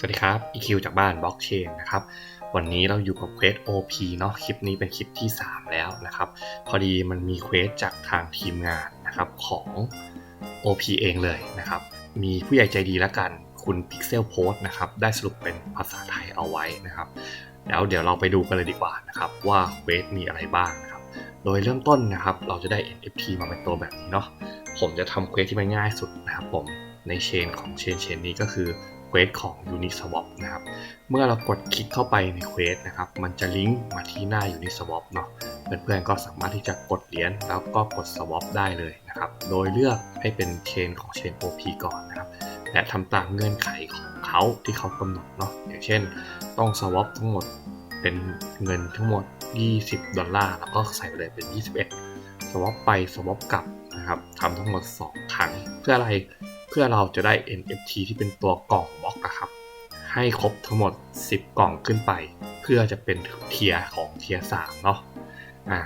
สวัสดีครับ EQ จากบ้านบล็อกเชนนะครับ วันนี้เราอยู่กับเควส OP เนาะ คลิปนี้เป็นคลิปที่ 3 แล้วนะครับ พอดีมันมีเควสจากทางทีมงานนะครับของ OP เองเลยนะครับ มีผู้ใหญ่ใจดีแล้วกัน คุณ Pixel Post นะครับ ได้สรุปเป็นภาษาไทยเอาไว้นะครับ แล้วเดี๋ยวเราไปดูกันเลยดีกว่านะครับว่าเควสมีอะไรบ้างนะครับ โดยเริ่มต้นนะครับ เราจะได้ NFT มาเป็นตัวแบบนี้เนาะ ผมจะทำเควสที่มันง่ายสุดนะครับผม ในเชนของเชนเชนนี้ก็คือ เควสของ Uniswap นะครับ เมื่อเรากดคลิกเข้าไปในเควสนะครับ มันจะลิงก์มาที่หน้า Uniswap เนาะ เพื่อนๆก็สามารถที่จะกดเหรียญแล้วก็กด swap ได้เลยนะครับ โดยเลือกให้เป็นเชนของเชน OP ก่อนนะครับ และทำตามเงื่อนไขของเขาที่เขากำหนดเนาะ อย่างเช่น ต้อง swap ทั้งหมดเป็นเงินทั้งหมด 20 ดอลลาร์ แล้วก็ใส่ไปเลยเป็น 21 swap ไป swap กลับนะครับทำทั้งหมด 2 ครั้งเพื่ออะไร เพื่อเราจะได้ NFT ที่เป็นตัวกล่องบล็อกนะครับ ให้ครบทั้งหมด 10 กล่องขึ้นไป เพื่อจะเป็นเทียร์ของเทียร์3เนาะอ่า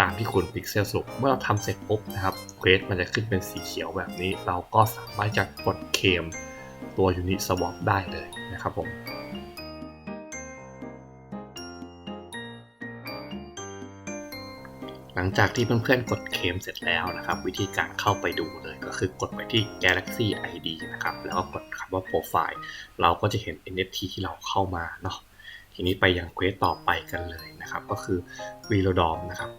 ตามที่คุณพิกเซลสรุปเมื่อเราทำเสร็จปุ๊บนะครับเควสมันจะขึ้นเป็นสีเขียวแบบนี้ เราก็สามารถจะกดเคมตัวยูนิสวอปได้เลยนะครับผม หลังจากที่เพื่อนๆกดเคมเสร็จแล้วนะครับ วิธีการเข้าไปดูเลยก็คือกดไปที่ Galaxy ID นะครับ แล้วก็กดคำว่า Profile เราก็จะเห็น NFT ที่เราเข้ามาเนาะทีนี้ไปยังเควสต่อไปกันเลยนะครับ ก็คือ v e l o d o m นะครับ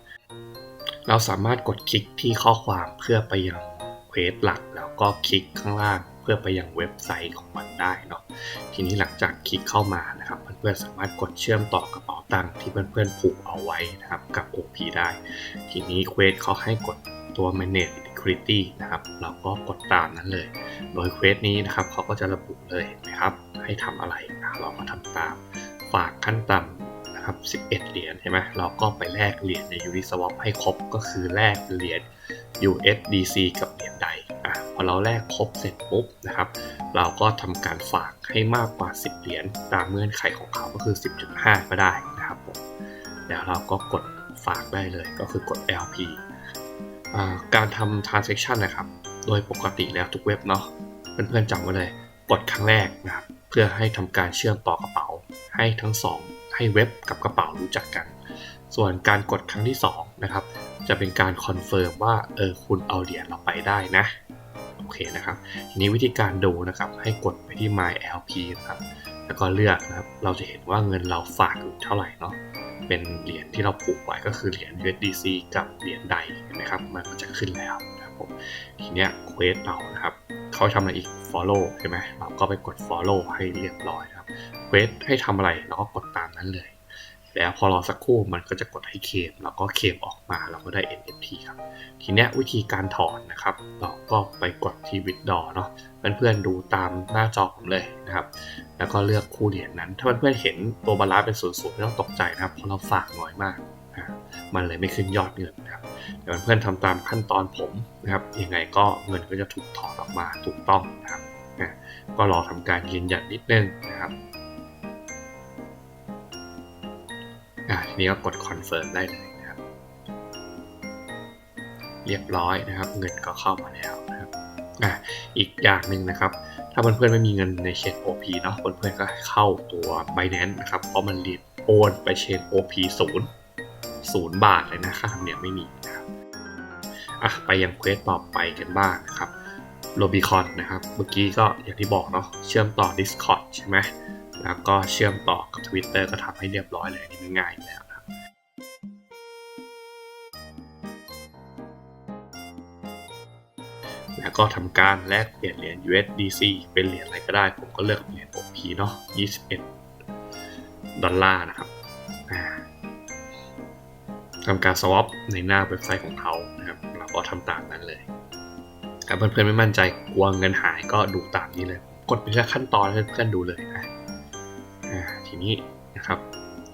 เราสามารถกดคลิกที่ข้อความเพื่อไปยังเควสหลัก แล้วก็คลิกข้างล่างเพื่อไปยังเว็บไซต์ของมันได้เนาะทีนี้หลังจากคลิกเข้ามานะครับ เพื่อนๆสามารถกดเชื่อมต่อกระเป๋า ตังที่เพื่อนๆผูกเอาไว้นะครับกับ OP ได้ ทีนี้เควสเขาให้กดตัว manage liquidity นะครับ เราก็กดตามนั้นเลย โดยเควสนี้นะครับเขาก็จะระบุเลยนะครับ ให้ทำอะไรเราก็ทำตาม ฝากขั้นต่ำนะครับ 11 เหรียญใช่ไหมเราก็ไปแลกเหรียญใน Uniswap ให้ครบก็คือแลกเหรียญ USDC กับเหรียญใดอะพอเราแลกครบเสร็จปุ๊บนะครับ เราก็ทำการฝากให้มากกว่า 10 เหรียญตามเงื่อนไขของเขาก็คือ 10.5 ก็ได้ นะครับผมแล้วเราก็กดฝากได้เลยก็คือกด LP อการทำ transaction นะครับ โดยปกติแล้วทุกเว็บเนาะเพื่อนๆจำไว้เลย กดครั้งแรกนะครับ เพื่อให้ทำการเชื่อมต่อกระเป๋า ให้ทั้งสองให้เว็บกับกระเป๋ารู้จักกัน ส่วนการกดครั้งที่2นะครับจะเป็นการคอนเฟิร์มว่าเออคุณเอาเหรียญเราไปได้นะโอเคนะครับทีนี้วิธีการดูนะครับให้กดไปที่ my LP นะครับ แล้วก็เลือกนะครับ เราจะเห็นว่าเงินเราฝากอยู่เท่าไหร่เนาะ เป็นเหรียญที่เราผูกไว้ก็คือเหรียญ USDC กับเหรียญใดเห็นไหมครับ มันก็จะขึ้นแล้วนะครับผม ทีเนี้ยเควสเรานะครับ เขาทำอะไรอีก follow ใช่ไหมเราก็ไปกด follow ให้เรียบร้อยนะครับ เควสให้ทำอะไรเราก็กดตามนั้นเลย แล้วพอรอสักครู่มันก็จะกดให้เคลมเราก็เคมออกมาเราก็ได้ NFT ครับ ทีเนี้ยวิธีการถอนนะครับ เราก็ไปกดที่ withdraw เนาะเพื่อนๆดูตามหน้าจอผมเลยนะครับ แล้วก็เลือกคู่เหรียญนั้น ถ้าเพื่อนๆเห็นตัวบาลานซ์เป็นศูนย์ศูนย์ไม่ต้องตกใจนะครับเพราะเราฝากน้อยมากมันเลยไม่ขึ้นยอดเงินนะครับเดี๋ยวเพื่อนๆทำตามขั้นตอนผมนะครับยังไงก็เงินก็จะถูกถอนออกมาถูกต้องนะครับนะก็รอทำการยืนยันนิดนึงนะครับ อะทีนี้ก็กดคอนเฟิร์มได้เลยนะครับ เรียบร้อยนะครับ เงินก็เข้ามาแล้วนะครับอะอีกอย่างหนึ่งนะครับ ถ้าเพื่อนๆไม่มีเงินในเชน OP เนาะเพื่อนๆก็เข้าตัว Binance นะครับ เพราะมันรีดโอนไปเชน OP ศูนย์ศูนย์บาทเลยนะค่าธรรมเนียมไม่มีนะครับอะไปยังเควสต่อไปกันบ้างนะครับโ o บิคอนนะครับ เมื่อกี้ก็อย่างที่บอกเนาะเชื่อมต่อ Discord ใช่ไหม แล้วก็เชื่อมต่อกับ Twitter ก็ทำให้เรียบร้อยเลยอันนี่ง่ายแล้วนะครับแล้วก็ทำการแลกเปลี่ยนเหรียญ USDC เป็นเหรียญอะไรก็ได้ ผมก็เลือกเหรียญ OP เนาะ21 ดอลลาร์นะครับทำการ swap ในหน้าเว็บไซต์ของเขานะครับเราก็ทำตามนั้นเลยถ้าเพื่อนๆไม่มั่นใจกลัวเงินหายก็ดูตามนี้เลย กดไปแค่ขั้นตอนให้เพื่อนๆดูเลยนะ ทีนี้นะครับ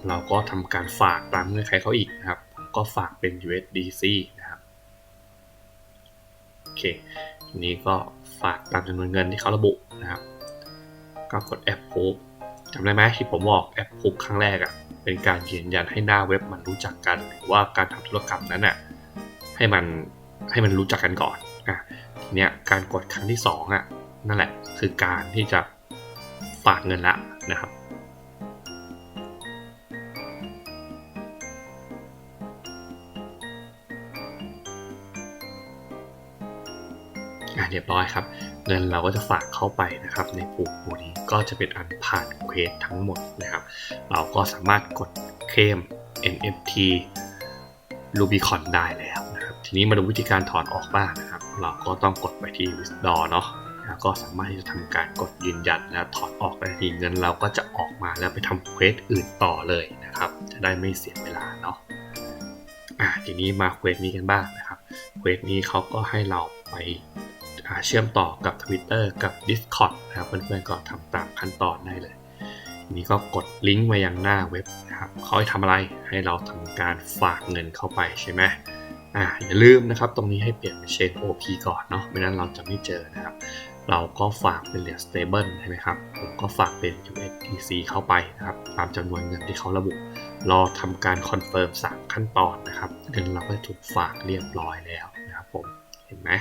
เราก็ทำการฝากตามเงื่อนไขเขาอีกนะครับ ก็ฝากเป็น USDC นะครับโอเคทีนี้ก็ฝากตามจำนวนเงินที่เขาระบุนะครับ ก็กดแอปพูจำได้ไหมที่ผมบอกแอปพูครั้งแรกอะ่ะเป็นการยืนยันให้หน้าเว็บมันรู้จักกันหรือว่าการทำธุรกรรมนั้นอะให้มันให้มันรู้จักกันก่อนอะทีเนี้ยการกดครั้งที่สองอะนั่นแหละคือการที่จะฝากเงินละนะครับ เรียบร้อยครับ เงินเราก็จะฝากเข้าไปนะครับ ในผูกผูนี้ก็จะเป็นอันผ่านเควสทั้งหมดนะครับ เราก็สามารถกดเคลม NFT Rubicon ได้แล้วนะครับ ทีนี้มาดูวิธีการถอนออกบ้างนะครับ เราก็ต้องกดไปที่ withdraw เนาะแล้วก็สามารถที่จะทำการกดยืนยันแล้วถอนออกได้ทีเงินเราก็จะออกมาแล้วไปทำเควสอื่นต่อเลยนะครับ จะได้ไม่เสียเวลาเนาะอะทีนี้มาเควสนี้กันบ้างนะครับเควสนี้เขาก็ให้เราไป เชื่อมต่อกับ Twitter กับ Discord นะครับเพื่อนๆก็ทำตามขั้นตอนได้เลยนี้ก็กดลิงก์มายังหน้าเว็บนะครับเขาให้ทำอะไรให้เราทำการฝากเงินเข้าไปใช่ไหมอ่าอย่าลืมนะครับ ตรงนี้ให้เปลี่ยนเป็นเชน OP ก่อนเนาะไม่นั้นเราจะไม่เจอนะครับ เราก็ฝากเป็นเหรียญ stable ใช่ไหมครับ ผมก็ฝากเป็น USDC เข้าไปนะครับ ตามจำนวนเงินที่เขาระบุ รอทำการคอนเฟิร์มสามขั้นตอนนะครับเงินเราก็ถูกฝากเรียบร้อยแล้วนะครับผม เห็นไหม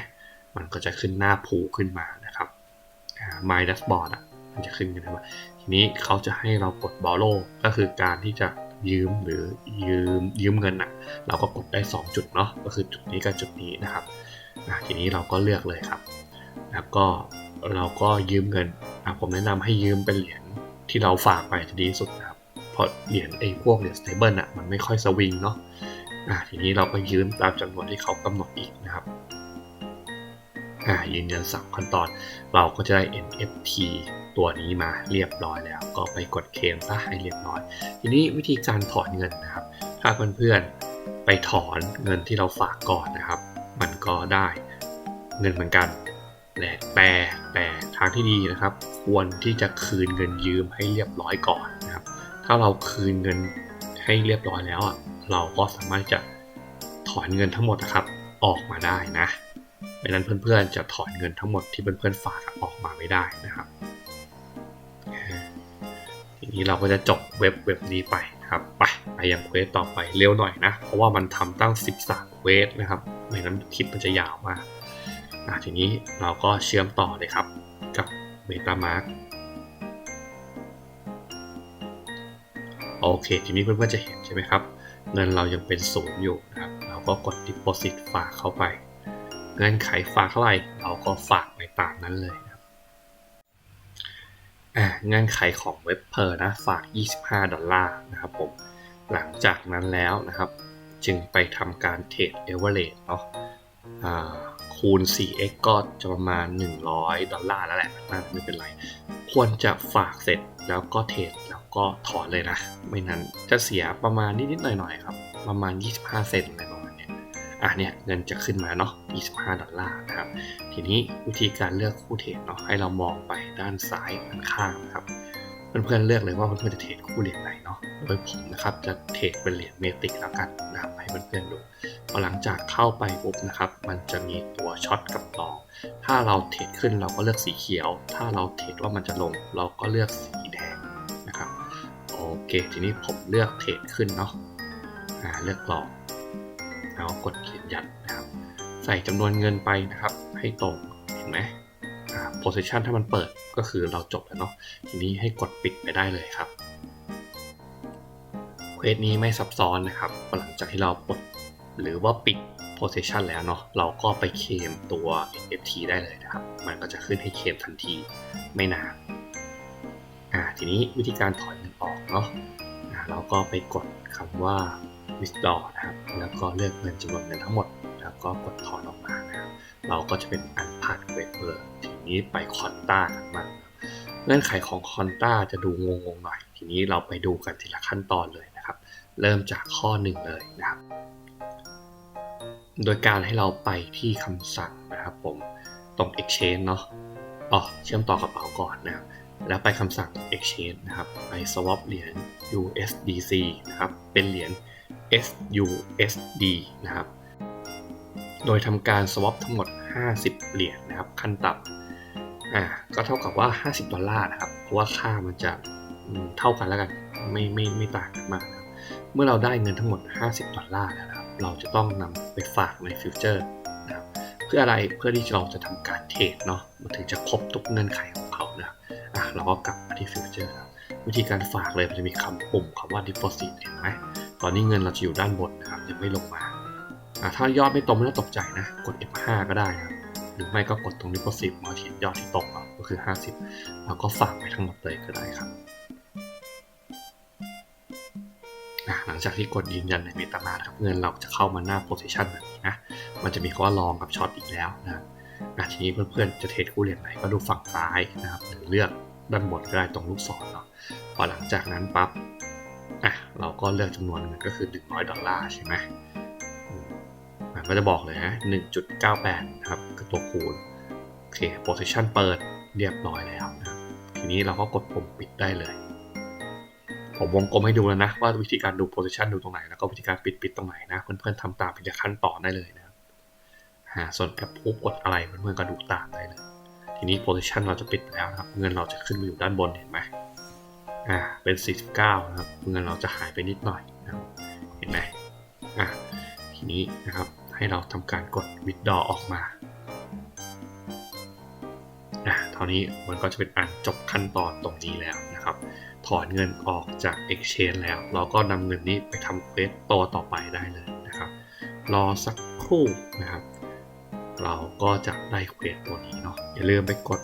มันก็จะขึ้นหน้าผูขึ้นมานะครับ My Dashboard อะมันจะขึ้นกันมาทีนี้เขาจะให้เรากด borrow ก็คือการที่จะยืมหรือยืมยืมเงินอะ เราก็กดได้ 2 จุดเนาะก็คือจุดนี้กับจุดนี้นะครับทีนี้เราก็เลือกเลยครับ แล้วก็เราก็ยืมเงินผมแนะนำให้ยืมเป็นเหรียญที่เราฝากไปจะดีที่สุดนะครับเพราะเหรียญไอ้พวกเหรียญ stable อะมันไม่ค่อยสวิงเนาะทีนี้เราก็ยืมตามจำนวนที่เขากำหนดอีกนะครับ อ่ายืนยันสามขั้นตอน เราก็จะได้ NFT ตัวนี้มาเรียบร้อยแล้ว ก็ไปกดเคลมซะให้เรียบร้อย ทีนี้วิธีการถอนเงินนะครับ ถ้าเพื่อนๆไปถอนเงินที่เราฝากก่อนนะครับ มันก็ได้เงินเหมือนกันแต่แต่แต่ทางที่ดีนะครับ ควรที่จะคืนเงินยืมให้เรียบร้อยก่อนนะครับ ถ้าเราคืนเงินให้เรียบร้อยแล้วอะเราก็สามารถจะถอนเงินทั้งหมดนะครับออกมาได้นะ ไม่นั้นเพื่อนๆจะถอนเงินทั้งหมดที่เพื่อนๆฝากออกมาไม่ได้นะครับทีนี้เราก็จะจบเว็บเว็บนี้ไปนะครับไปไปยังเควสต่อไปเร็วหน่อยนะเพราะว่ามันทำตั้ง 13เควสนะครับไม่นั้นคลิปมันจะยาวมากอะทีนี้เราก็เชื่อมต่อเลยครับกับ MetaMask โอเค ทีนี้เพื่อนๆจะเห็นใช่ไหมครับ เงินเรายังเป็นศูนย์อยู่นะครับ เราก็กด deposit ฝากเข้าไป เงื่อนไขฝากเท่าไหร่เราก็ฝากไปตามนั้นเลยนะครับอ่าเงื่อนไขของเว็บเพอร์นะฝาก 25 ดอลลาร์นะครับผมหลังจากนั้นแล้วนะครับ จึงไปทำการเทรดเอเวอเรสเนาะคูณ 4x ก็จะประมาณ 100 ดอลลาร์แล้วแหละไม่เป็นไร ควรจะฝากเสร็จแล้วก็เทรดแล้วก็ถอนเลยนะ ไม่นั้นจะเสียประมาณนิดๆหน่อยๆครับ ประมาณ 25 เซนต์อะ อะเนี่ยเงินจะขึ้นมาเนาะ 25 ดอลลาร์นะครับ ทีนี้วิธีการเลือกคู่เทรดเนาะให้เรามองไปด้านซ้ายด้านข้างนะครับ เพื่อนๆเลือกเลยว่าเพื่อนๆจะเทรดคู่เหรียญไหนเนาะ โดยผมนะครับจะเทรดเป็นเหรียญเมติกแล้วกันนะครับให้เพื่อนๆดูพอหลังจากเข้าไปปุ๊บนะครับ มันจะมีตัวช็อตกับลอง ถ้าเราเทรดขึ้นเราก็เลือกสีเขียว ถ้าเราเทรดว่ามันจะลง เราก็เลือกสีแดงนะครับ โอเค ทีนี้ผมเลือกเทรดขึ้นเนาะ อ่า เลือกลองแล้วกด ยืนยันนะครับ ใส่จำนวนเงินไปนะครับ ให้ตรงเห็นไหมอ่า position ถ้ามันเปิดก็คือเราจบแล้วเนาะทีนี้ให้กดปิดไปได้เลยครับเควสนี้ไม่ซับซ้อนนะครับหลังจากที่เราปลดหรือว่าปิด position แล้วเนาะเราก็ไปเคมตัว NFT ได้เลยนะครับ มันก็จะขึ้นให้เคมทันทีไม่นานอ่าทีนี้วิธีการถอนเงินออกเนาะอ่าเราก็ไปกดคำว่า withdraw นะครับ แล้วก็เลือกเงินจำนวนเงินทั้งหมด แล้วก็กดถอนออกมานะครับเราก็จะเป็นอันผ่านเว็บเลยทีนี้ไปคอนต้ากันมันเงื่อนไขของคอนต้าจะดูงงๆหน่อย ทีนี้เราไปดูกันทีละขั้นตอนเลยนะครับ เริ่มจากข้อหนึ่งเลยนะครับ โดยการให้เราไปที่คำสั่งนะครับผมตรง exchange เนาะอ๋อเชื่อมต่อกระเป๋าก่อนนะครับแล้วไปคำสั่ง exchange นะครับ ไป swap เหรียญ USDC นะครับ เป็นเหรียญ SUSD นะครับ โดยทำการ swap ทั้งหมด 50 เหรียญนะครับ ขั้นต่ำอ่าก็เท่ากับว่า 50 ดอลลาร์นะครับ เพราะว่าค่ามันจะเท่ากันแล้วกัน ไม่ไม่ไม่ต่างกันมากนะเมื่อเราได้เงินทั้งหมด 50 ดอลลาร์แล้วนะครับ เราจะต้องนำไปฝากในฟิวเจอร์นะครับ เพื่ออะไร เพื่อที่เราจะทำการเทรดเนาะ มันถึงจะครบทุกเงื่อนไขของเขานะอะเราก็กลับมาที่ฟิวเจอร์ วิธีการฝากเลยมันจะมีคำปุ่มคำว่า deposit เห็นไหม ตอนนี้เงินเราจะอยู่ด้านบนนะครับยังไม่ลงมาถ้ายอดไม่ตรงไม่ต้องตกใจนะ กด F5 ก็ได้ครับหรือไม่ก็กดตรง deposit มาเห็นยอดที่ตรงก็คือ 50 แล้วก็ฝากไปทั้งหมดเลยก็ได้ครับหลังจากที่กดยืนยันใน MetaMask ครับเงินเราจะเข้ามาหน้า position แบบนี้นะ มันจะมีคำว่าลองกับช็อตอีกแล้วนะครับอะทีนี้เพื่อนๆจะเทรดคู่เหรียญไหนก็ดูฝั่งซ้ายนะครับหรือเลือกด้านบนก็ได้ตรงลูกศรเนาะพอหลังจากนั้นปั๊บ อะเราก็เลือกจำนวนก็คือ 100 ดอลลาร์ใช่ไหมมันก็จะบอกเลยนะ1.98นะครับคือตัวคูณ โอเค position เปิดเรียบร้อยแล้วนะครับ ทีนี้เราก็กดปุ่มปิดได้เลย ผมวงกลมให้ดูแล้วนะ ว่าวิธีการดู position ดูตรงไหน แล้วก็วิธีการปิดปิดตรงไหนนะ เพื่อนๆทำตามเป็นขั้นตอนได้เลยนะครับหาส่วนแอปพูกดอะไรเพื่อนๆก็ดูตามได้เลย ทีนี้ position เราจะปิดแล้วนะครับ เงินเราจะขึ้นมาอยู่ด้านบนเห็นไหม อ่าเป็น 49นะครับเงินเราจะหายไปนิดหน่อยนะครับเห็นไหมอ่าทีนี้นะครับให้เราทำการกด withdraw ออกมาอะเท่านี้มันก็จะเป็นอันจบขั้นตอนตรงนี้แล้วนะครับ ถอนเงินออกจาก Exchange แล้ว เราก็นำเงินนี้ไปทำเควสตัวต่อไปได้เลยนะครับ รอสักครู่นะครับ เราก็จะได้เควสตัวนี้เนาะอย่าลืมไปกด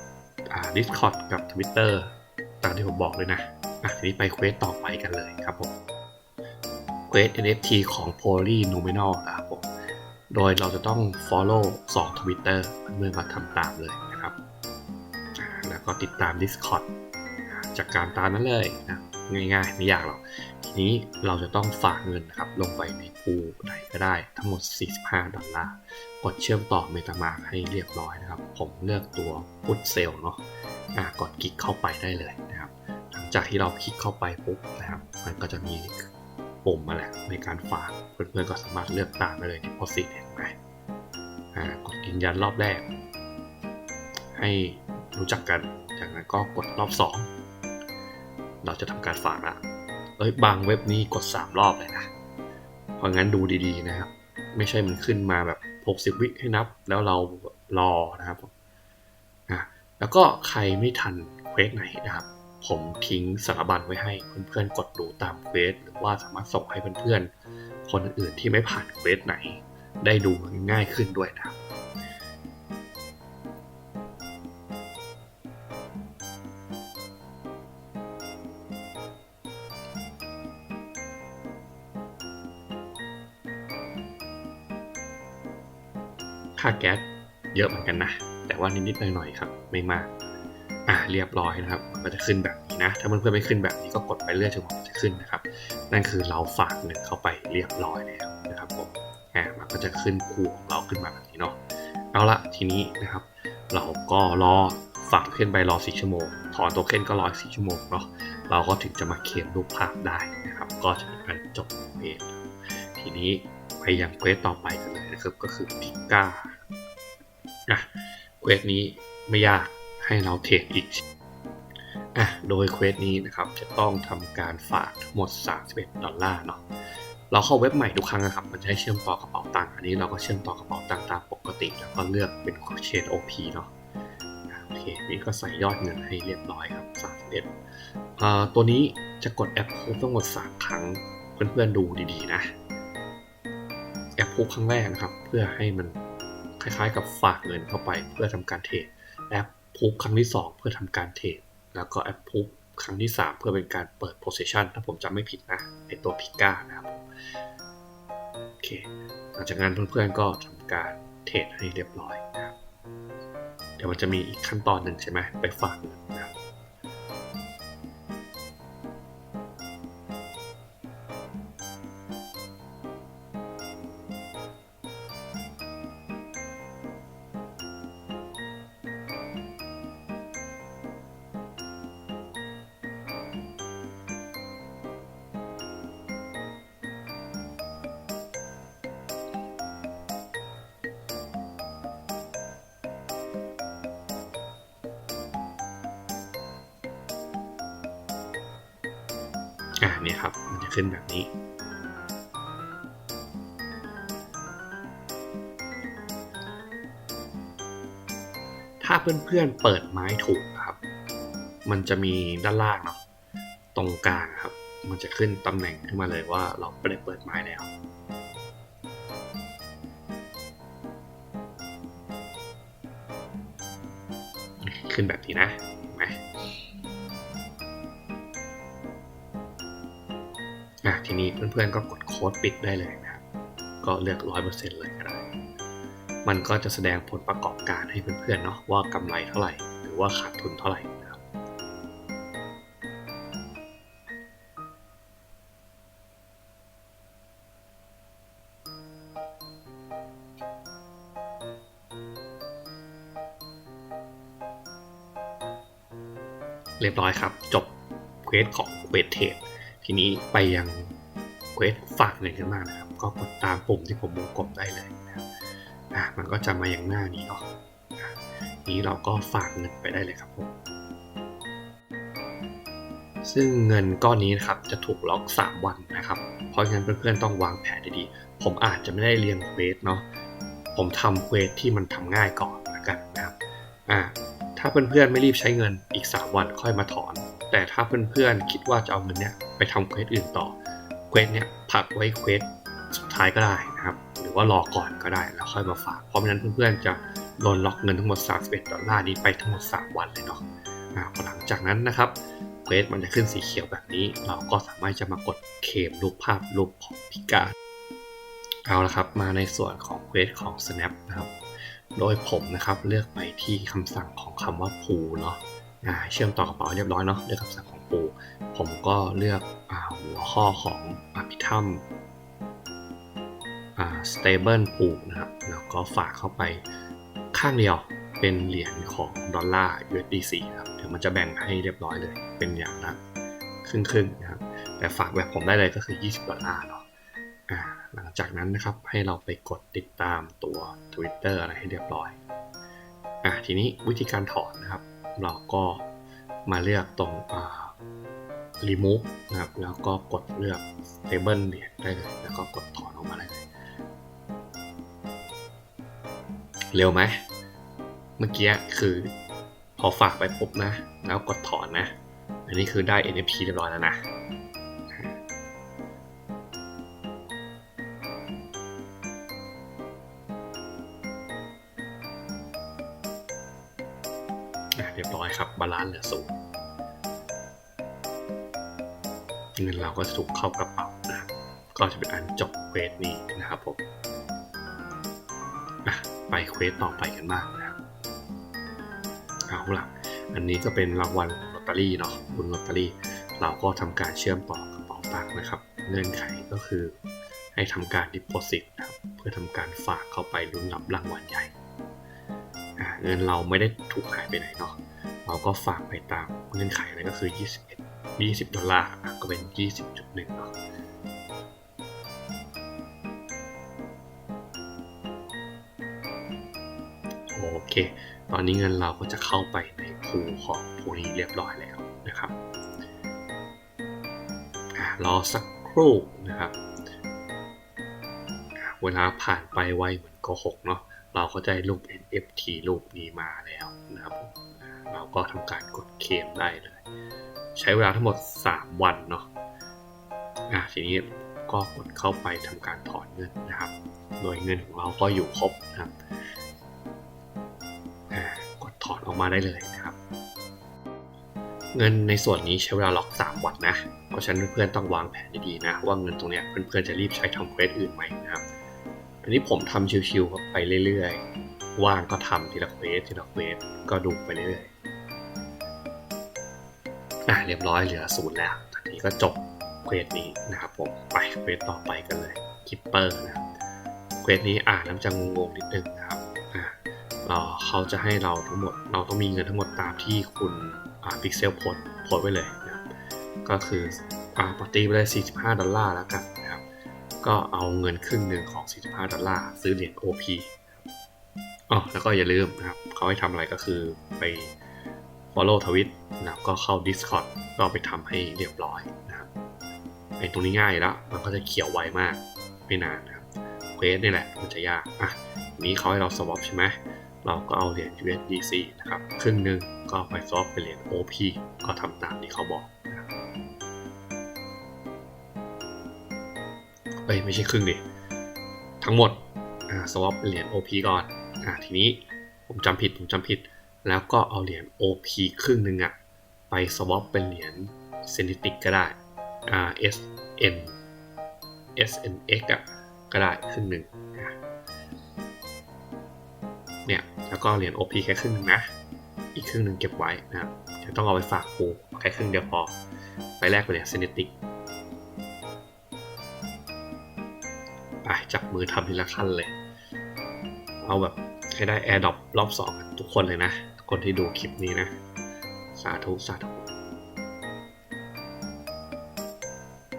อ่า Discord กับ Twitter ตามที่ผมบอกเลยนะ อะทีนี้ไปเควสต่อไปกันเลยครับผมเควส NFT ของ Poly Nominal นะครับผมโดยเราจะต้อง follow 2 Twitter เมื่อมาทำตามเลยนะครับ แล้วก็ติดตาม Discord จากการตามนั้นเลยนะง่ายๆ ไม่ยากหรอก ทีนี้เราจะต้องฝากเงินนะครับ ลงไปในปูไหนก็ได้ทั้งหมด 45 ดอลลาร์ กดเชื่อมต่อ MetaMask ให้เรียบร้อยนะครับ ผมเลือกตัว Put Sell เนาะะกดคลิกเข้าไปได้เลยนะครับ จากที่เราคลิกเข้าไปปุ๊บนะครับ มันก็จะมีปุ่มมาแหละในการฝากเพื่อนๆก็สามารถเลือกตามได้เลย Deposit เห็นไหมกดยืนยันรอบแรก ให้รู้จักกัน จากนั้นก็กดรอบ 2 เราจะทำการฝากละเอ้ยบางเว็บนี้กด 3 รอบเลยนะ เพราะงั้นดูดีๆนะครับ ไม่ใช่มันขึ้นมาแบบ 60 วิให้นับ แล้วเรารอนะครับอะแล้วก็ใครไม่ทันเควสไหนนะครับ ผมทิ้งสารบัญไว้ให้เพื่อนๆกดดูตามเควสหรือว่าสามารถส่งให้เพื่อนๆ คนอื่นที่ไม่ผ่านเควสไหน ได้ดูง่ายขึ้นด้วยนะครับค่าแก๊สเยอะเหมือนกันนะ แต่ว่านิดๆหน่อยๆครับ ไม่มาก อ่าเรียบร้อยนะครับ ก็จะขึ้นแบบนี้นะ ถ้าเพื่อนๆไม่ขึ้นแบบนี้ก็กดไปเรื่อยจนกว่ามันจะขึ้นนะครับ นั่นคือเราฝากเงินเข้าไปเรียบร้อยแล้วนะครับผมอ่ามันก็จะขึ้นคูของเราขึ้นมาแบบนี้เนาะ เอาละทีนี้นะครับ เราก็รอฝากเค็นไปรอ 4 ชั่วโมง ถอนโทเค็นก็รอ 4 ชั่วโมงเนาะ เราก็ถึงจะมาเคลมรูปภาพได้นะครับ ก็จะเป็นการจบเพจทีนี้ไปยังเควสต่อไปกันเลยนะครับ ก็คือพิก้าอะเควสนี้ไม่ยากให้เราเทรดอีก อะโดยเควสนี้นะครับจะต้องทำการฝากทั้งหมด 31 ดอลลาร์เนาะเราเข้าเว็บใหม่ทุกครั้งนะครับ มันจะให้เชื่อมต่อกระเป๋าตังค์อันนี้เราก็เชื่อมต่อกระเป๋าตังค์ตามปกติ แล้วก็เลือกเป็นเชน OP เนาะโอเคนี่ก็ใส่ยอดเงินให้เรียบร้อยครับ31อ่าตัวนี้จะกดแอปพูทั้งหมด 3 ครั้งเพื่อนๆดูดีๆนะ แอปพูครั้งแรกนะครับ เพื่อให้มันคล้ายๆกับฝากเงินเข้าไปเพื่อทำการเทรดแอปพูครั้งที่ 2 เพื่อทำการเทรด แล้วก็แอปพูครั้งที่ 3 เพื่อเป็นการเปิด position ถ้าผมจำไม่ผิดนะในตัวพิก้านะครับโอเคหลังจากนั้นเพื่อนๆก็ทำการเทรดให้เรียบร้อยนะครับเดี๋ยวมันจะมีอีกขั้นตอนหนึ่งใช่ไหมไปฝากเงินนะครับ อ่าเนี่ยครับมันจะขึ้นแบบนี้ ถ้าเพื่อนๆเปิดไม้ถูกนะครับ มันจะมีด้านล่างเนาะตรงกลางครับ มันจะขึ้นตำแหน่งขึ้นมาเลยว่าเราไม่ได้เปิดไม้แล้วขึ้นแบบนี้นะ ทีนี้เพื่อนๆก็กดโค้ดปิดได้เลยนะครับ ก็เลือกร้อยเปอร์เซ็นต์เลยก็ได้ มันก็จะแสดงผลประกอบการให้เพื่อนๆเนาะว่ากำไรเท่าไหร่ หรือว่าขาดทุนเท่าไหร่นะครับ เรียบร้อยครับ จบเควสของเควสเทรดทีนี้ไปยัง เควสฝากเงินกันมากนะครับ ก็กดตามปุ่มที่ผมวงกลมได้เลยนะครับอะมันก็จะมาอย่างหน้านี้เนาะนี้เราก็ฝากเงินไปได้เลยครับผมซึ่งเงินก้อนนี้นะครับจะถูกล็อก 3 วันนะครับ เพราะฉะนั้นเพื่อนๆต้องวางแผนดีๆ ผมอาจจะไม่ได้เรียงเควสเนาะ ผมทำเควสที่มันทำง่ายก่อนละกันนะครับ อ่า ถ้าเพื่อนๆไม่รีบใช้เงินอีก 3 วันค่อยมาถอน แต่ถ้าเพื่อนๆคิดว่าจะเอาเงินเนี้ยไปทำเควสอื่นต่อ ควสเนี้ยพักไว้เควสสุดท้ายก็ได้นะครับ หรือว่ารอก่อนก็ได้แล้วค่อยมาฝาก เพราะไม่นั้นเพื่อนๆจะโดนล็อกเงินทั้งหมด 31 ดอลลาร์นี้ไปทั้งหมด 3 วันเลยเนาะหลังจากนั้นนะครับเควสมันจะขึ้นสีเขียวแบบนี้ เราก็สามารถจะมากดเคมรูปภาพรูปของพิการเอาละครับมาในส่วนของเควสของ Snap นะครับ โดยผมนะครับเลือกไปที่คำสั่งของคำว่า pool เนาะเชื่อมต่อกระเป๋าเรียบร้อยเนาะเลือกคำสั่งของ pool ผมก็เลือกหัวข้อของอภิธรรมอ่า stable pool นะครับ แล้วก็ฝากเข้าไปข้างเดียวเป็นเหรียญของดอลลาร์ USDC นะครับเดี๋ยวมันจะแบ่งให้เรียบร้อยเลย เป็นอย่างละครึ่งๆนะครับ แต่ฝากแบบผมได้เลยก็คือ 20 ดอลลาร์เนาะหลังจากนั้นนะครับให้เราไปกดติดตามตัว Twitter อะไรให้เรียบร้อยอ่าทีนี้วิธีการถอนนะครับ เราก็มาเลือกตรงอ่า remove นะครับ แล้วก็กดเลือก table เหรียญได้เลย แล้วก็กดถอนออกมาได้เลย เร็วไหม เมื่อกี้คือพอฝากไปปุ๊บนะ แล้วกดถอนนะ อันนี้คือได้ NFT เรียบร้อยแล้วนะอะเรียบร้อยครับ บาลานซ์เหลือศูนย์ ก็จะถูกเข้ากระเป๋านะครับก็จะเป็นอันจบเควสนี้นะครับผมอะไปเควสต่อไปกันบ้างนะครับเอาล่ะอันนี้ก็เป็นรางวัลลอตเตอรี่เนาะบุญลอตเตอรี่ เราก็ทำการเชื่อมต่อกระเป๋าตังค์นะครับ เงื่อนไขก็คือให้ทำการ deposit นะครับเพื่อทำการฝากเข้าไปลุ้นรับรางวัลใหญ่เงินเราไม่ได้ถูกหายไปไหนเนาะเราก็ฝากไปตามเงื่อนไขเลยก็คือ 21 20 ดอลลาร์ก็เป็น 20.1เนาะโอเค ตอนนี้เงินเราก็จะเข้าไปในพูของพูนี้เรียบร้อยแล้วนะครับรอสักครู่นะครับ เวลาผ่านไปไวเหมือนกหกเนาะ เราก็ได้รูป NFT รูปนี้มาแล้วนะครับ เราก็ทำการกดเคลมได้เลย ใช้เวลาทั้งหมด 3 วันเนาะอะทีนี้ก็กดเข้าไปทำการถอนเงินนะครับ โดยเงินของเราก็อยู่ครบนะครับกดถอนออกมาได้เลยนะครับ เงินในส่วนนี้ใช้เวลาล็อก 3 วันนะ เพราะฉะนั้นเพื่อนๆต้องวางแผนดีๆนะ ว่าเงินตรงเนี้ยเพื่อนๆจะรีบใช้ทำเควสอื่นไหมนะครับ อันนี้ผมทำชิวๆไปเรื่อยๆ ว่างก็ทำทีละเควสทีละเควสก็ดูไปเรื่อยๆ อะเรียบร้อยเหลือศูนย์แล้วทีนี้ก็จบเควสนี้นะครับผมไปเควสต่อไปกันเลยคิปเปอร์นะเควสนี้อ่านแล้วจะงงๆนิดนึงนะครับอ่าเราเขาจะให้เราทั้งหมด เราต้องมีเงินทั้งหมดตามที่คุณอ่าพิกเซลโพสโพสไว้เลยนะครับก็คืออ่าปกติไปเลย45 ดอลลาร์แล้วกันนะครับ ก็เอาเงินครึ่งหนึ่งของ 45 ดอลลาร์ซื้อเหรียญ OP อ๋อแล้วก็อย่าลืมนะครับเขาให้ทำอะไรก็คือไป follow ทวิตนะครับก็เข้า Discord ก็ไปทำให้เรียบร้อยนะครับไอ้ตรงนี้ง่ายแล้วมันก็จะเขียวไวมากไม่นานนะครับเควสนี่แหละมันจะยากอะทีนี้เขาให้เรา swap ใช่ไหมเราก็เอาเหรียญ USDC นะครับครึ่งหนึ่งก็ไปซอฟเป็นเหรียญ OP ก็ทำตามที่เขาบอกนะครับเอ้ยไม่ใช่ครึ่งดิทั้งหมดอ่าสวอปเป็นเหรียญ OP ก่อนอ่าทีนี้ผมจำผิดผมจำผิด แล้วก็เอาเหรียญ OP ครึ่งหนึ่งอะไปสวอปเป็นเหรียญเซนิติกก็ได้อ่า SN SNX อะก็ได้ครึ่งหนึ่งเนี่ยแล้วก็เหรียญ OP แค่ครึ่งหนึงนะ อีกครึ่งหนึ่งเก็บไว้นะครับเดี๋ยวต้องเอาไปฝากครูแค่ครึ่งเดียวพอ ไปแลกเป็นเหรียญเซนิติกไปจับมือทำทีละขั้นเลย เอาแบบให้ได้ Air d r o p รอบสองทุกคนเลยนะ คนที่ดูคลิปนี้นะ สาธุ สาธุ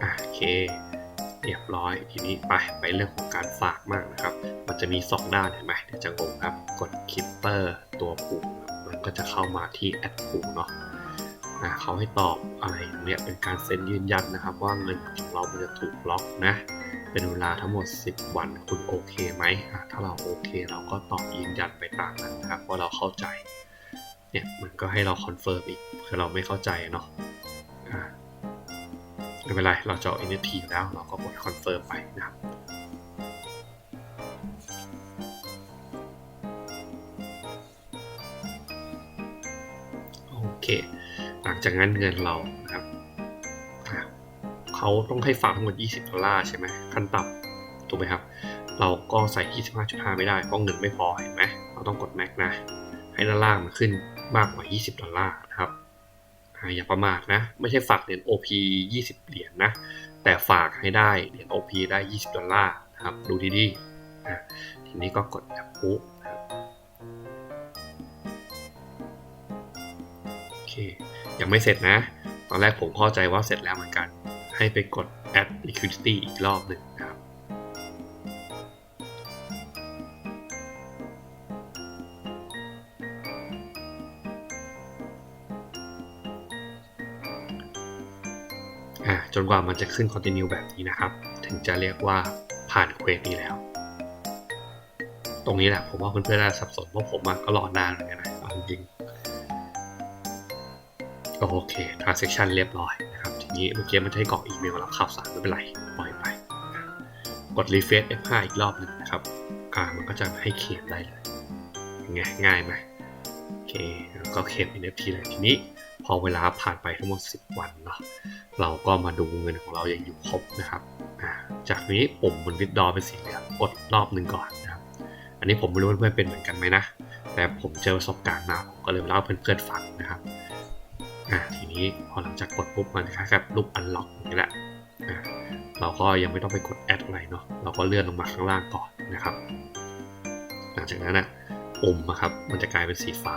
อะโอเค เรียบร้อยทีนี้ไปไปเรื่องของการฝากมากนะครับ มันจะมี 2 ด้านเห็นไหมเดี๋ยวจะงงครับ กดคิปเปอร์ตัวปุ่มมันก็จะเข้ามาที่แอดปุ่มเนาะอะเขาให้ตอบอะไรตรงเนี้ยเป็นการเซ็นยืนยันนะครับ ว่าเงินของเรามันจะถูกล็อกนะ เป็นเวลาทั้งหมด 10 วันคุณโอเคไหมอะถ้าเราโอเค เราก็ตอบยืนยันไปตามนั้นนะครับว่าเราเข้าใจ เนี่ยมันก็ให้เราคอนเฟิร์มอีกคือเราไม่เข้าใจเนาะไม่เป็นไร เราจะเอา NFT อยู่แล้วเราก็กดคอนเฟิร์มไปนะครับโอเค หลังจากนั้นเงินเรานะครับเขาต้องให้ฝากทั้งหมด 20 ดอลลาร์ใช่ไหมขั้นต่ำถูกไหมครับ เราก็ใส่ 25.5 ไม่ได้ เพราะเงินไม่พอเห็นไหมเราต้องกด max นะ ให้ด้านล่างมันขึ้น มากกว่า 20 ดอลลาร์นะครับอย่าประมาทนะ ไม่ใช่ฝากเหรียญ OP 20 เหรียญนะแต่ฝากให้ได้เหรียญ OP ได้ 20 ดอลลาร์นะครับ ดูดีๆทีนี้ก็กดแบบปุ๊บนะครับโอเค ยังไม่เสร็จนะ ตอนแรกผมเข้าใจว่าเสร็จแล้วเหมือนกัน ให้ไปกด add liquidity อีกรอบหนึ่ง นะครับอะจนกว่ามันจะขึ้น continue แบบนี้นะครับ ถึงจะเรียกว่าผ่านเควสนี้แล้ว ตรงนี้แหละผมว่าเพื่อนๆน่าสับสนเพราะผมก็รอนานเหมือนกันนะเอาจริงโอเค transaction เรียบร้อยนะครับ ทีนี้เมื่อกี้มันให้กรอกอีเมลรับข่าวสารไม่เป็นไร ปล่อยไป กด refresh F5 อีกรอบหนึ่งนะครับ อ่า มันก็จะให้เคลมได้เลยยังไงง่ายไหมโอเค แล้วก็เคลม NFT เลยทีนี้ พอเวลาผ่านไปทั้งหมด 10 วันเนาะเราก็มาดูเงินของเรายังอยู่ครบนะครับ จากนี้ปุ่มบนวิดดอเป็นสีเหลืองกดรอบหนึ่งก่อนนะครับ อันนี้ผมไม่รู้ว่าเพื่อนๆเป็นเหมือนกันไหมนะ แต่ผมเจอประสบการณ์มาผมก็เลยเล่าเพื่อนๆฟังนะครับทีนี้พอหลังจากกดปุ๊บมันคล้ายกับรูปอันล็อกอย่างนี้แหละเราก็ยังไม่ต้องไปกดแอดอะไรเนาะ เราก็เลื่อนลงมาข้างล่างก่อนนะครับ หลังจากนั้นอะปุ่มอะครับ มันจะกลายเป็นสีฟ้า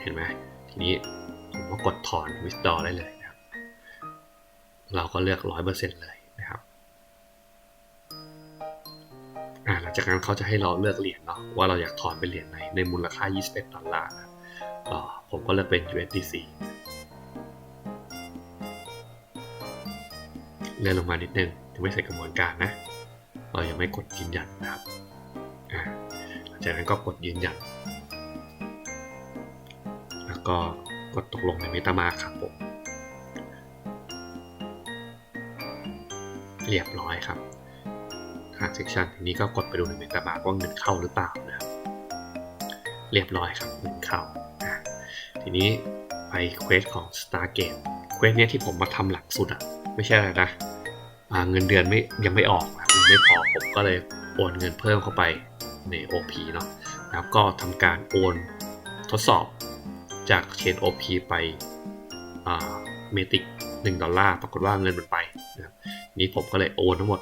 เห็นไหมทีนี้ ผมก็กดถอน withdraw ได้เลยนะครับ เราก็เลือก 100%เลยนะครับหลังจากนั้นเขาจะให้เราเลือกเหรียญเนาะว่าเราอยากถอนเป็นเหรียญไหนในมูลค่า 21ดอลลาร์นะผมก็เลือกเป็น USDC เลื่อนลงมานิดนึงยังไม่เสร็จกระบวนการนะ เรายังไม่กดยืนยันนะครับหลังจากนั้นก็กดยืนยัน แล้วก็ กดตกลงใน MetaMask ครับผมเรียบร้อยครับ transaction ทีนี้ก็กดไปดูใน MetaMask ว่าเงินเข้าหรือเปล่านะครับเรียบร้อยครับเงินเข้าทีนี้ไปเควสของ Stargate เควสเนี้ยที่ผมมาทำหลังสุดอะไม่ใช่อะไรนะเงินเดือนไม่ยังไม่ออกนะไม่พอผมก็เลยโอนเงินเพิ่มเข้าไปใน OP เนาะนะครับก็ทำการโอนทดสอบ จากเชน OP ไปเมติก1ดอลลาร์ปรากฏว่าเงินมันไปนะครับนี้ผมก็เลยโอนทั้งหมด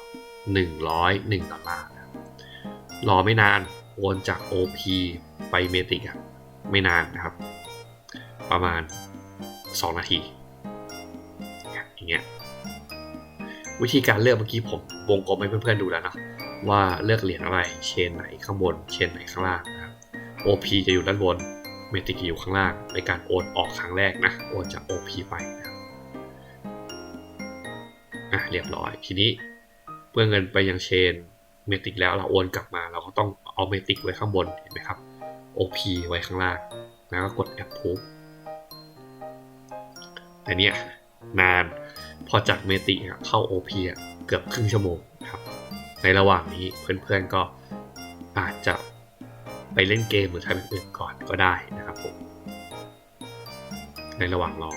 101ดอลลาร์รอไม่นานโอนจาก OP ไปเมติกอะไม่นานนะครับ ประมาณ 2 นาทีอย่างเงี้ยวิธีการเลือกเมื่อกี้ผมวงกลมให้เพื่อนๆดูแล้วเนาะว่าเลือกเหรียญอะไรเชนไหนข้างบนเชนไหนข้างล่างนะครับ OP จะอยู่ด้านบน เมติกอยู่ข้างล่างในการโอนออกครั้งแรกนะ โอนจาก OP ไปนะครับอะเรียบร้อย ทีนี้เมื่อเงินไปยังเชนเมติกแล้วเราโอนกลับมา เราก็ต้องเอาเมติกไว้ข้างบนเห็นไหมครับ OP ไว้ข้างล่าง แล้วก็กด approve อันเนี้ยนานพอจากเมติเข้า OP เกือบครึ่งชั่วโมงครับ ในระหว่างนี้เพื่อนๆก็อาจจะ ไปเล่นเกมหรือทำอย่างอื่นก่อนก็ได้นะครับผมในระหว่างรอ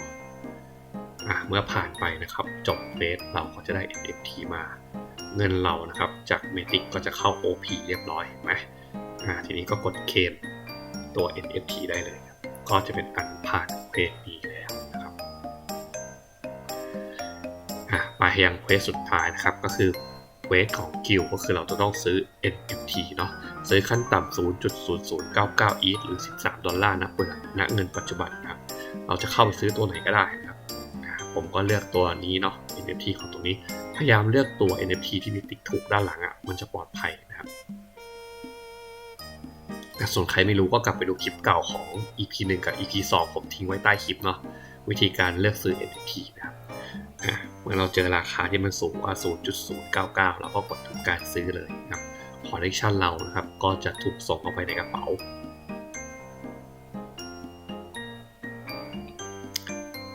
อะเมื่อผ่านไปนะครับ จบเฟสเราก็จะได้ NFT มาเงินเรานะครับ จากเมติกก็จะเข้า OP เรียบร้อยเห็นไหมอ่าทีนี้ก็กดเคมตัว NFT ได้เลย ก็จะเป็นอันผ่านเฟสนี้แล้วนะครับอะมายังเควสสุดท้ายนะครับก็คือ ควสของกิลก็คือเราจะต้องซื้อ NFT เนาะซื้อขั้นต่ำ0.0099 ETH หรือ 13 ดอลลาร์นะเปิดณเงินปัจจุบันครับ เราจะเข้าไปซื้อตัวไหนก็ได้นะครับ ผมก็เลือกตัวนี้เนาะ NFT ของตรงนี้ พยายามเลือกตัว NFT ที่มีติ๊กถูกด้านหลังอะ่ะ มันจะปลอดภัยนะครับอ่ส่วนใครไม่รู้ก็กลับไปดูคลิปเก่าของ EP 1 กับ EP 2 ผมทิ้งไว้ใต้คลิปเนาะวิธีการเลือกซื้อ NFT นะครับ มื่อเราเจอราคาที่มันสูงกว่า 0.099 เราก็กดทำการซื้อเลยนะครับคอลเลกชันเรานะครับ ก็จะถูกส่งเข้าไปในกระเป๋า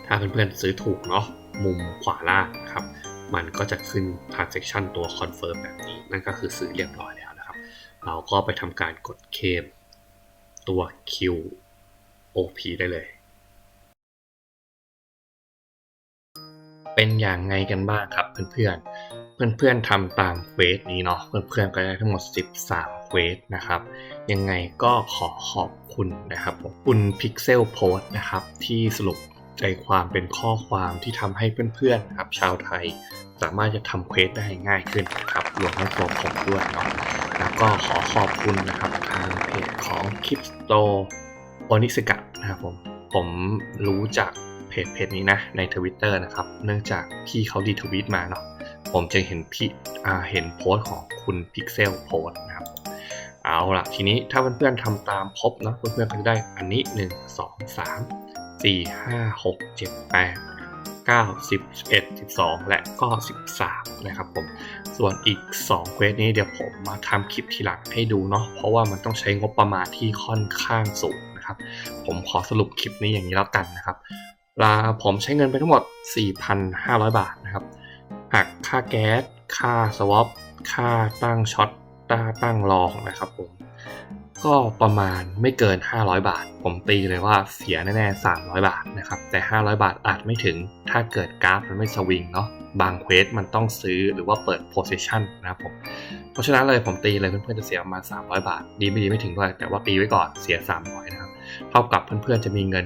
ถ้าเพื่อนๆซื้อถูกเนาะมุมขวาล่างนะครับ มันก็จะขึ้น transaction ตัว confirm แบบนี้ นั่นก็คือซื้อเรียบร้อยแล้วนะครับ เราก็ไปทำการกดเคมตัว QOP ได้เลย เป็นอย่างไงกันบ้างครับเพื่อนๆ เพื่อนๆทำตามเควสนี้เนาะเพื่อนๆก็ได้ทั้งหมด 13เควสนะครับ ยังไงก็ขอขอบคุณนะครับผมคุณ Pixel Post นะครับที่สรุปใจความเป็นข้อความที่ทำให้เพื่อนๆครับชาวไทย สามารถจะทำเควสได้ง่ายขึ้นนะครับรวมทั้งตัวผมด้วยเนาะแล้วก็ขอขอบคุณนะครับทางเพจของ k i p s t o r e โอนิสกะนะครับผมผมรู้จาก เพจเพจนี้นะใน Twitter นะครับ เนื่องจากพี่เขาดีทวีตมาเนาะผมจะเห็นพี่เห็นโพสต์ของคุณ Pixel โพสต์นะครับ เอาละทีนี้ถ้าเพื่อนๆทำตามครบนะเพื่อนๆก็จะได้อันนี้ 1 2 3 4 5 6 7 8 9 10 11 12 และก็ 13 นะครับผม ส่วนอีก2เควสนี้เดี๋ยวผมมาทำคลิปทีหลังให้ดูเนาะเพราะว่ามันต้องใช้งบประมาณที่ค่อนข้างสูงนะครับ ผมขอสรุปคลิปนี้อย่างนี้แล้วกันนะครับ ลาผมใช้เงินไปทั้งหมด 4,500 บาทนะครับหักค่าแก๊ส ค่าสวอปค่าตั้งช็อตต้าตั้งรองนะครับผม ก็ประมาณไม่เกิน 500 บาท ผมตีเลยว่าเสียแน่ๆ 300 บาทนะครับ แต่ 500 บาทอาจไม่ถึง ถ้าเกิดกราฟมันไม่สวิงเนาะ บางเควสมันต้องซื้อหรือว่าเปิดโพซิชันนะครับผม เพราะฉะนั้นเลยผมตีเลยเพื่อนๆจะเสียประมาณ300 บาท ดีไม่ดีไม่ถึงด้วย แต่ว่าตีไว้ก่อนเสีย 300 นะครับ เท่ากับเพื่อนๆจะมีเงิน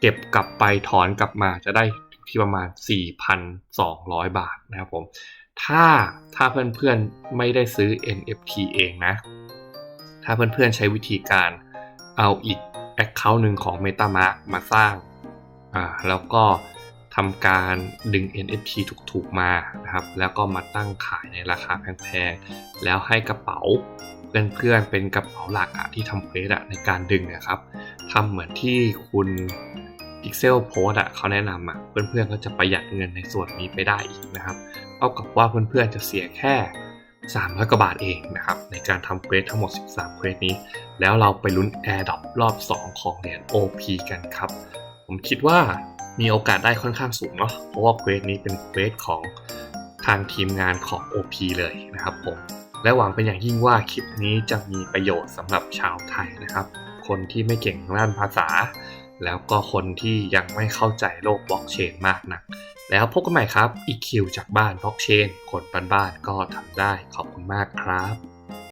เก็บกลับไปถอนกลับมาจะได้ที่ประมาณ 4,200 บาทนะครับผม ถ้าถ้าเพื่อนๆไม่ได้ซื้อ NFT เองนะ ถ้าเพื่อนๆใช้วิธีการเอาอีก Account หนึ่งของ MetaMask มาสร้างอ่าแล้วก็ทำการดึง NFT ถูกๆมานะครับ แล้วก็มาตั้งขายในราคาแพงๆ แล้วให้กระเป๋าเพื่อนๆเป็นกระเป๋าหลักอะที่ทำเควสอะในการดึงนะครับทำเหมือนที่คุณ Pixel Post อะเขาแนะนำอะเพื่อนๆก็จะประหยัดเงินในส่วนนี้ไปได้อีกนะครับเท่ากับว่าเพื่อนๆจะเสียแค่ 300กว่าบาทเองนะครับในการทำเควสทั้งหมด 13 เควสนี้ แล้วเราไปลุ้น Airdrop รอบ 2 ของเหรียญ OP กันครับ ผมคิดว่ามีโอกาสได้ค่อนข้างสูงเนาะเพราะว่าเควสนี้เป็นเควสของทางทีมงานของ OP เลยนะครับผมและหวังเป็นอย่างยิ่งว่าคลิปนี้จะมีประโยชน์สำหรับชาวไทยนะครับ คนที่ไม่เก่งทางด้านภาษา แล้วก็คนที่ยังไม่เข้าใจโลกบล็อกเชนมากนัก แล้วพบกันใหม่ครับ EQ จากบ้านบล็อกเชนคนบ้านๆก็ทำได้ขอบคุณมากครับ